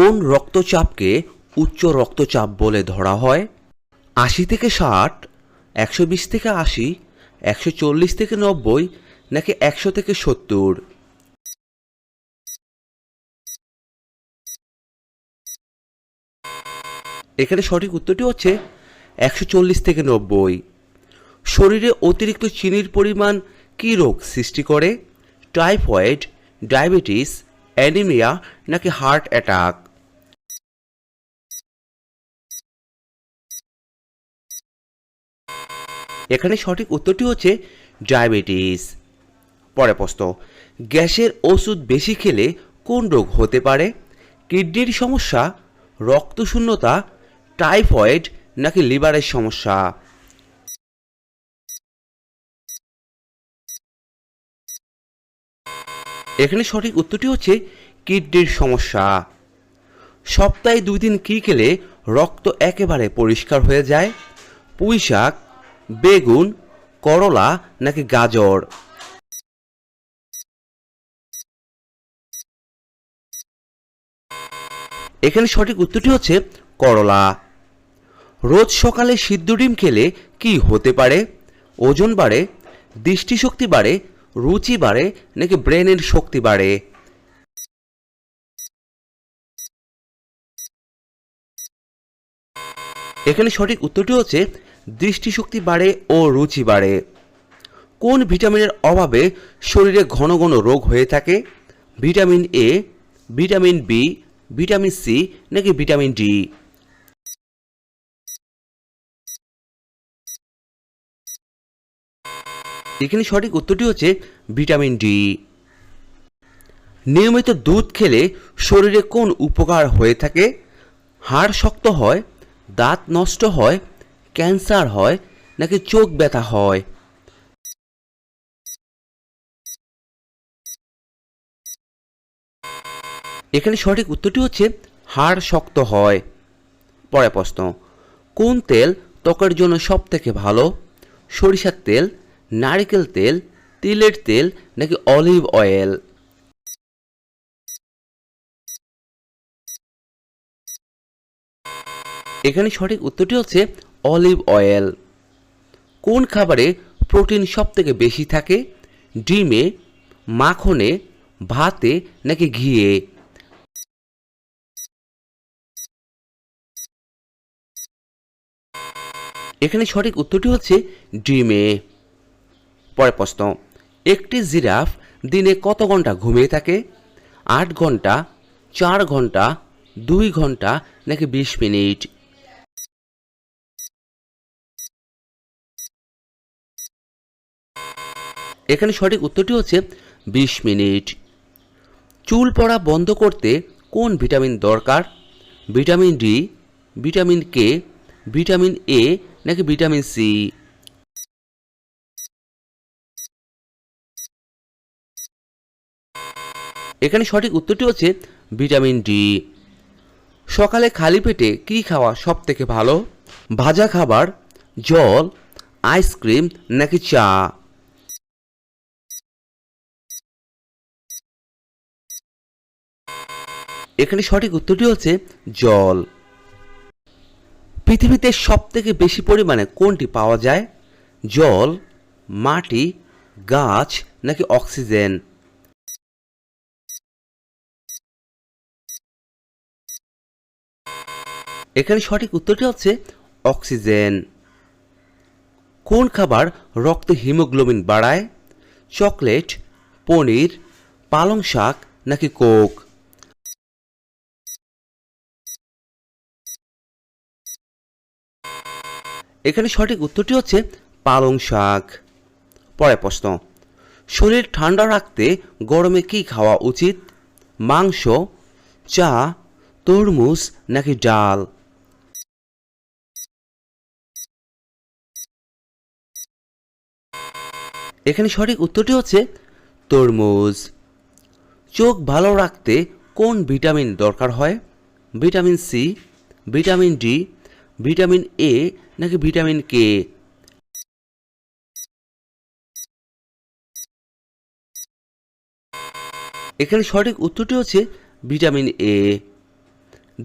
কোন রক্তচাপকে উচ্চ রক্তচাপ বলে ধরা হয়? আশি থেকে ষাট, একশো বিশ থেকে আশি, একশো চল্লিশ থেকে নব্বই, নাকি একশো থেকে সত্তর? এখানে সঠিক উত্তরটি হচ্ছে একশো চল্লিশ থেকে নব্বই। শরীরে অতিরিক্ত চিনির পরিমাণ কী রোগ সৃষ্টি করে? টাইফয়েড, ডায়াবেটিস, অ্যানিমিয়া, নাকি হার্ট অ্যাটাক? এখানে সঠিক উত্তরটি হচ্ছে ডায়াবেটিস। পরে প্রশ্ন, গ্যাসের ওষুধ বেশি খেলে কোন রোগ হতে পারে? কিডনির সমস্যা, রক্তশূন্যতা, টাইফয়েড নাকি লিভারের সমস্যা? এখানে সঠিক উত্তরটি হচ্ছে কিডনির সমস্যা। সপ্তাহে দুই দিন কী খেলে রক্ত একেবারে পরিষ্কার হয়ে যায়। পুঁই শাক বেগুন, করলা নাকি গাজর? এখানে সঠিক উত্তরটি হচ্ছে করলা। রোজ সকালে সিদ্ধ ডিম খেলে কি হতে পারে? ওজন বাড়ে, দৃষ্টিশক্তি বাড়ে, রুচি বাড়ে নাকি ব্রেনের শক্তি বাড়ে? এখানে সঠিক উত্তরটি হচ্ছে দৃষ্টিশক্তি বাড়ে ও রুচি বাড়ে। কোন ভিটামিনের অভাবে শরীরে ঘন ঘন রোগ হয়ে থাকে? Vitamin A vitamin B vitamin C নাকি ভিটামিন ডি এখানে সঠিক উত্তরটি হচ্ছে ভিটামিন ডি নিয়মিত দুধ খেলে শরীরে কোন উপকার হয়ে থাকে? হাড় শক্ত হয়, দাঁত নষ্ট হয় ক্যান্সার হয় নাকি চোখ ব্যথা হয়? এখানে সঠিক উত্তরটি হচ্ছে, হাড় শক্ত হয়। পরে প্রশ্ন, কোন তেল ত্বকের জন্য সব থেকে ভালো? সরিষার তেল, নারকেল তেল, তিলের তেল নাকি অলিভ অয়েল? এখানে সঠিক উত্তরটি হচ্ছে অলিভ অয়েল। কোন খাবারে প্রোটিন সব থেকে বেশি থাকে? ডিমে, মাখনে, ভাতে নাকি ঘিয়ে? এখানে সঠিক উত্তরটি হচ্ছে ডিমে। পরে প্রশ্ন, একটি জিরাফ দিনে কত ঘণ্টা ঘুমিয়ে থাকে? আট ঘণ্টা, চার ঘণ্টা, দুই ঘণ্টা নাকি বিশ মিনিট? এখানে সঠিক উত্তরটি হচ্ছে বিশ মিনিট। চুল পড়া বন্ধ করতে কোন ভিটামিন দরকার? Vitamin D, vitamin K, vitamin A নাকি ভিটামিন সি? এখানে সঠিক উত্তরটি হচ্ছে ভিটামিন ডি। সকালে খালি পেটে কী খাওয়া সব থেকে ভালো? ভাজা খাবার, জল, আইসক্রিম নাকি চা? এখানে সঠিক উত্তরটি হচ্ছে জল। পৃথিবীতে সব থেকে বেশি পরিমাণে কোনটি পাওয়া যায়? জল, মাটি, গাছ নাকি অক্সিজেন? এখানে সঠিক উত্তরটি হচ্ছে অক্সিজেন। কোন খাবার রক্তে হিমোগ্লোবিন বাড়ায়? চকলেট, পনির, পালং শাক নাকি কোক? এখানে সঠিক উত্তরটি হচ্ছে পালং শাক। পরে প্রশ্ন, শরীর ঠান্ডা রাখতে গরমে কি খাওয়া উচিত? মাংস, চা, তরমুজ নাকি ডাল? এখানে সঠিক উত্তরটি হচ্ছে তরমুজ। চোখ ভালো রাখতে কোন ভিটামিন দরকার হয়? Vitamin C, vitamin D, vitamin A নাকি ভিটামিন কে? এখানে সঠিক উত্তরটি হচ্ছে ভিটামিন এ।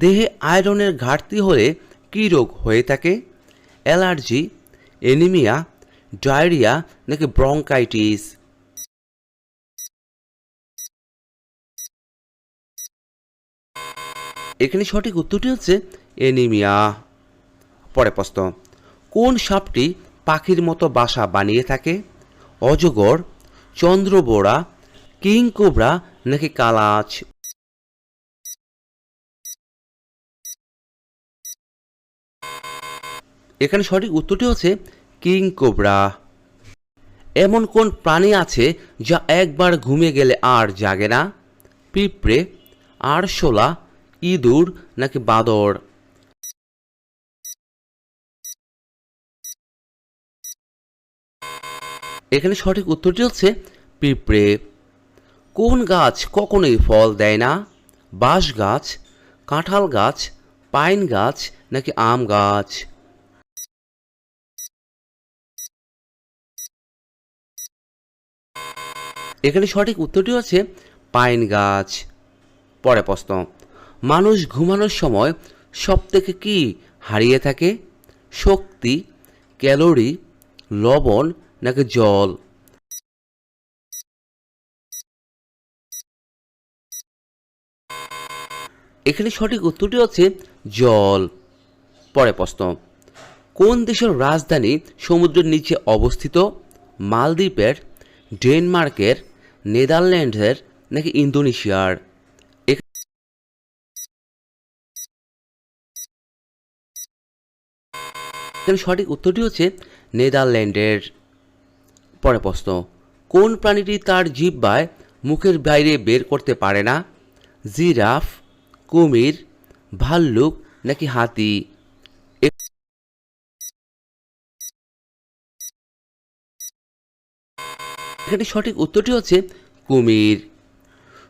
দেহে আয়রনের ঘাটতি হলে কী রোগ হয়ে থাকে? অ্যালার্জি, এনিমিয়া, ডায়রিয়া নাকি ব্রঙ্কাইটিস এখানে সঠিক উত্তরটি হচ্ছে এনিমিয়া। পরে প্রশ্ন। কোন সাপটি পাখির মতো বাসা বানিয়ে থাকে? অজগর, চন্দ্রবোড়া, কিং কোবরা নাকি কালাচ? এখানে সঠিক উত্তরটি হচ্ছে কিং কোবরা। এমন কোন প্রাণী আছে যা একবার ঘুমিয়ে গেলে আর জাগে না? পিঁপড়ে, আরশোলা, ইঁদুর নাকি বাদর? এখানে সঠিক উত্তরটি হচ্ছে পিঁপড়ে। কোন গাছ কখনোই ফল দেয় না? বাঁশ গাছ, কাঁঠাল গাছ, পাইন গাছ নাকি আম গাছ? এখানে সঠিক উত্তরটি হচ্ছে পাইন গাছ। পরে প্রশ্ন, মানুষ ঘুমানোর সময় সব থেকে কি হারিয়ে থাকে? শক্তি, ক্যালোরি, লবণ নাকি জল? এখানে সঠিক উত্তরটি হচ্ছে জল। পরে প্রশ্ন, কোন দেশের রাজধানী সমুদ্রের নিচে অবস্থিত? মালদ্বীপের, ডেনমার্কের, নেদারল্যান্ডসের নাকি ইন্দোনেশিয়ার? এখানে সঠিক উত্তরটি হচ্ছে নেদারল্যান্ডের। পরে প্রশ্ন, কোন প্রাণীটি তার জিহ্বায় মুখের বাইরে বের করতে পারে না? জিরাফ, কুমির, ভাল্লুক নাকি হাতি? এখানে সঠিক উত্তরটি হচ্ছে কুমির।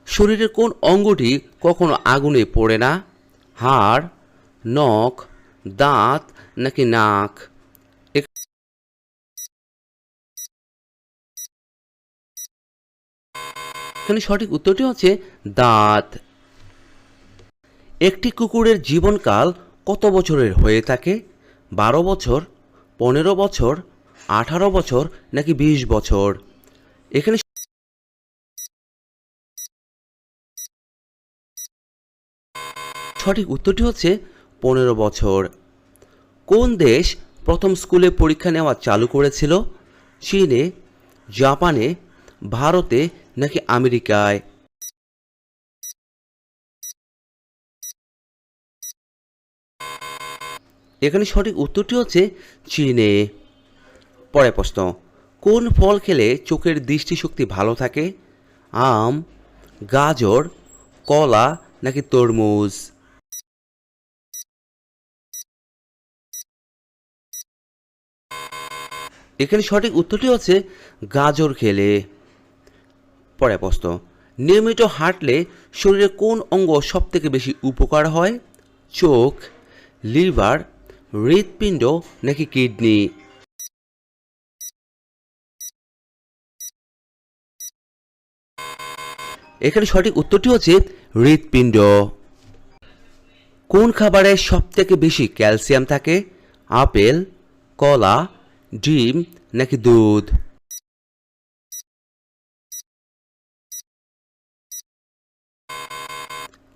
শরীরের কোন অঙ্গটি কখনো আগুনে পড়ে না? হাড়, নখ, দাঁত নাকি নাক? এখানে সঠিক উত্তরটি হচ্ছে দাঁত। একটি কুকুরের জীবনকাল কত বছরের হয়ে থাকে? বারো বছর, পনেরো বছর, আঠারো বছর নাকি বিশ বছর? এখানে সঠিক উত্তরটি হচ্ছে পনেরো বছর। কোন দেশ প্রথম স্কুলে পরীক্ষা নেওয়া চালু করেছিল? চীনে, জাপানে, ভারতে নাকি আমেরিকায়? এখানে সঠিক উত্তরটি হচ্ছে চীনে। পরে প্রশ্ন, কোন ফল খেলে চোখের দৃষ্টিশক্তি ভালো থাকে? আম, গাজর, কলা নাকি তরমুজ? এখানে সঠিক উত্তরটি হচ্ছে গাজর খেলে। পরে প্রশ্ন, নিয়মিত হাঁটলে শরীরে কোন অঙ্গ সব থেকে বেশি উপকার হয়? চোখ, লিভার, হৃৎপিণ্ড নাকি কিডনি? এখানে সঠিক উত্তরটি হচ্ছে হৃৎপিণ্ড। কোন খাবারে সব থেকে বেশি ক্যালসিয়াম থাকে? আপেল, কলা, ডিম নাকি দুধ?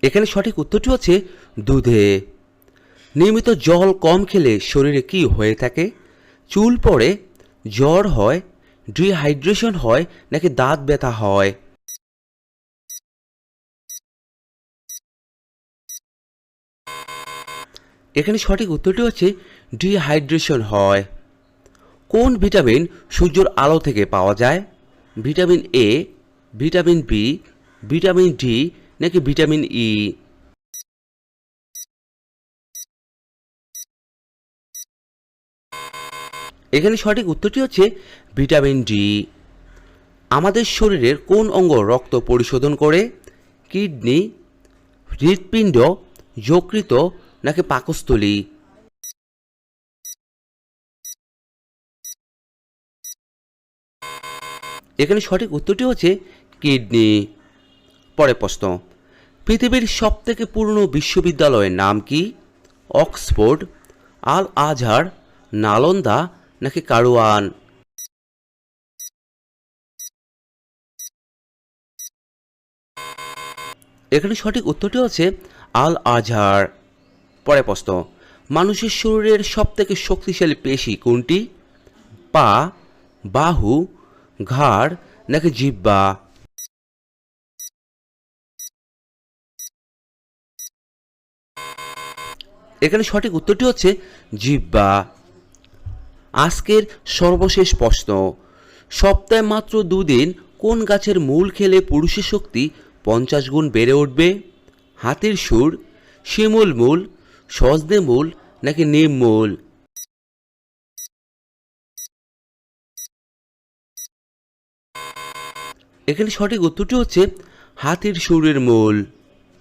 এখানে সঠিক উত্তরটি হচ্ছে দুধে। নিয়মিত জল কম খেলে শরীরে কি হয়ে থাকে? চুল পড়ে, জ্বর হয়, ডিহাইড্রেশন হয় নাকি দাঁত ব্যথা হয়? এখানে সঠিক উত্তরটি হচ্ছে ডিহাইড্রেশন হয়। কোন ভিটামিন সূর্যের আলো থেকে পাওয়া যায়? Vitamin A, vitamin B, vitamin D নাকি ভিটামিন ই? এখানে সঠিক উত্তরটি হচ্ছে ভিটামিন ডি। আমাদের শরীরের কোন অঙ্গ রক্ত পরিশোধন করে? কিডনি, হৃৎপিণ্ড যকৃত নাকি পাকস্থলী? এখানে সঠিক উত্তরটি হচ্ছে কিডনি। পরে প্রশ্ন। পৃথিবীর সবথেকে পুরনো বিশ্ববিদ্যালয়ের নাম কি? অক্সফোর্ড, আল আজহার, নালন্দা নাকি কারওয়ান? এখানে সঠিক উত্তরটি হচ্ছে আল আজহার। পরে প্রশ্ন, মানুষের শরীরের সবথেকে শক্তিশালী পেশি কোনটি? পা, বাহু, ঘাড় নাকি জিহ্বা? এখানে সঠিক উত্তরটি হচ্ছে জিব্বা। আজকের সর্বশেষ প্রশ্ন, সপ্তাহে মাত্র দুদিন কোন গাছের মূল খেলে পুরুষের শক্তি পঞ্চাশ গুণ বেড়ে উঠবে? হাতির সুর, শিমুল মূল, সজনে মূল, নাকি নিম মূল? এখানে সঠিক উত্তরটি হচ্ছে হাতির সুরের মূল।